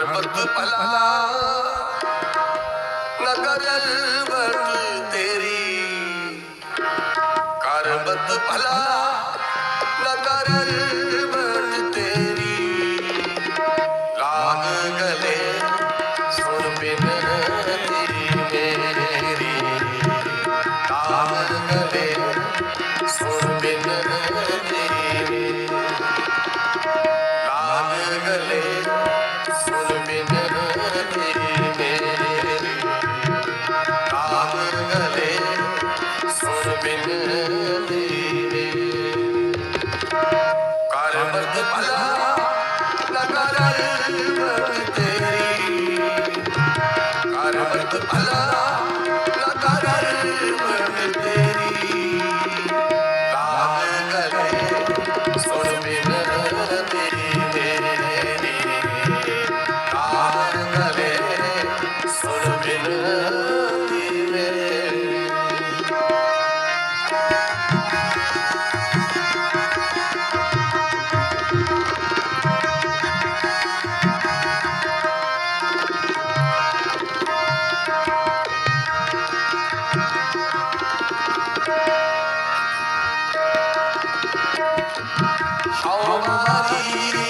ਸਰਬਤ ਭਲਾ। ਨਗਰ ਬਤ ਤੇਰੀ। ਕਰਬਤ ਭਲਾ। Hare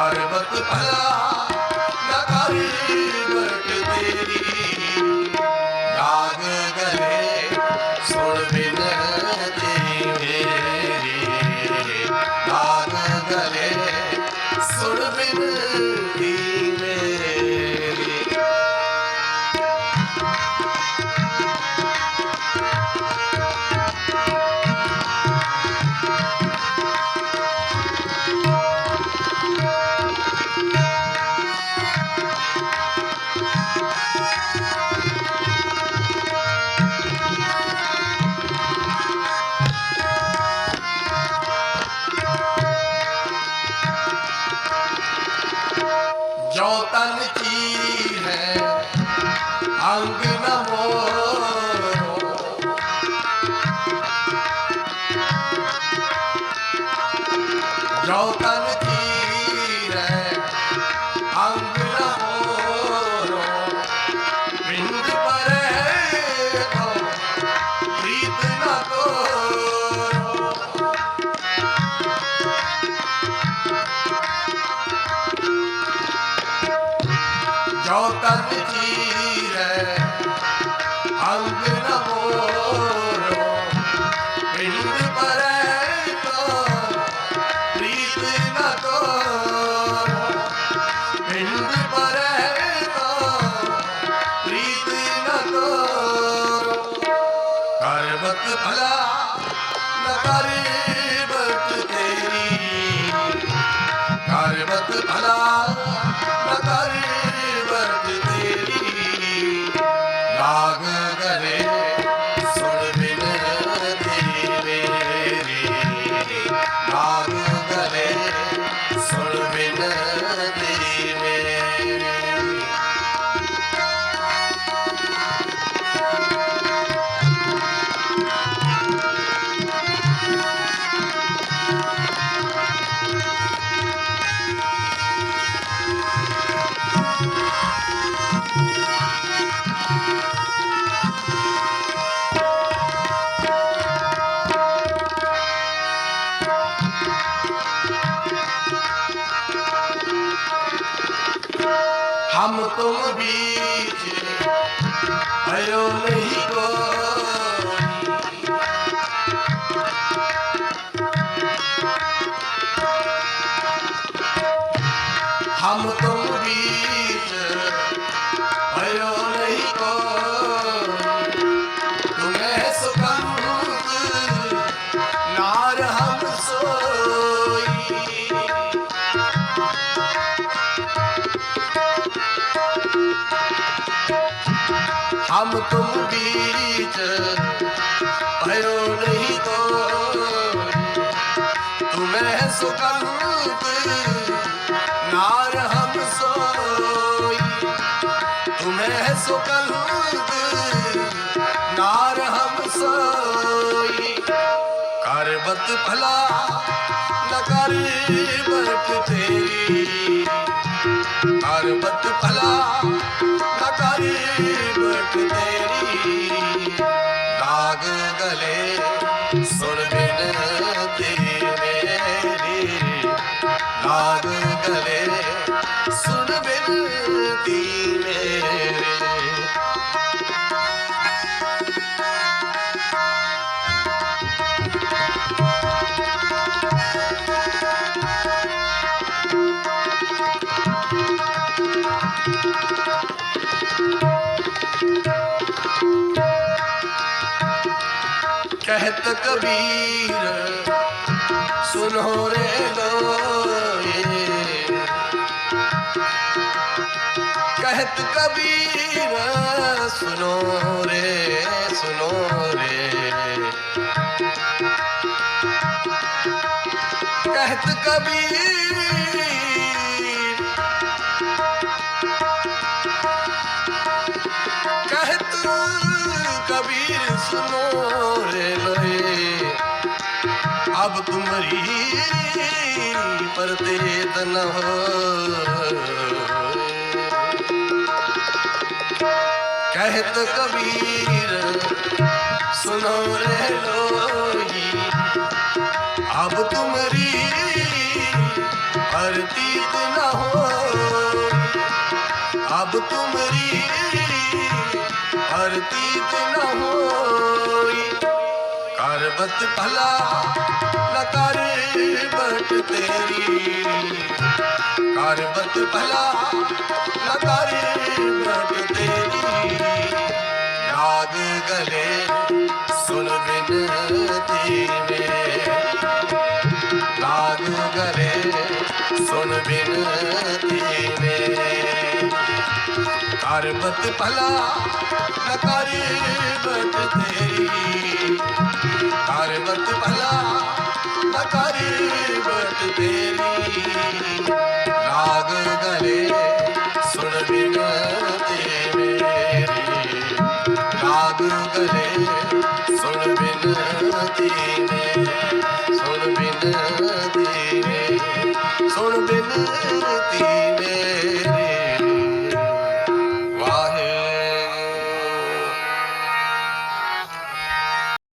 ਸਰਬਤ ਭਲਾ ਨਾ ਕਰੀ ਬਰਕਤ ਤੇਰੀ। ਜੋ ਤਨ ਚੀਰੀ ਹੈ ਅੰਗ ਨਾ ਮੋਰੋ। ਜੋ ਜੋ ਤਨ ਚੀਰੈ ਅੰਗ ਨ ਮੋਰੋ, ਪਿੰਡ ਪਰੈ ਤੋ, ਪ੍ਰੀਤ ਨ ਤੋਰੋ ਪਿੰਡ ਪਰੈ ਤੋ, ਪ੍ਰੀਤ ਨ ਤੋਰੋ ਕਰਮਤ ਭਲਾ ਨ ਕਰੇ। हम तुम बीच भयो नहीं कोई हम तुम बीच हम तुम बीच भयो नहीं तो तुम्हें सुगंध नार हम सोई तुम्हें सुगंध नार हम सोई करबत भला न कर बरक तेरी करबत भला ಮಗುಗಲೇ कहत कबीर सुनो रे लोए कहत कबीर सुनो रे सुनो रे कहत कबीर कहत कबीर सुनो रे लोए ਤੁਮਰੀ ਪਰਦੇ ਤਨ ਕਹਿਤ ਕਬੀਰ ਸੁਨੋ ਰੇ ਅਬ ਤੁਮਰੀ ਹਰਦੀਤ ਨਾ ਅਬ ਤੁਮਰੀ ਹਰਦੀਤ ਨਾ ਹੋਈ। न होई करबत भला न कर बट तेरी करबत भला न कर बट तेरी लाग गले सुन बिनती में लाग गले सुन बिनती में करबत भला न कर बट तेरी ਵਰਤ ਭਲਾ ਨਾ ਕਰੀ ਵਰਤ ਤੇਰੀ। ਰਾਗ ਗਲੇ ਸੁਣ ਬਿਨਤੀ ਮੇਰੀ ਰਾਗ ਗਲੇ ਸੁਣ ਬਿਨਤੀ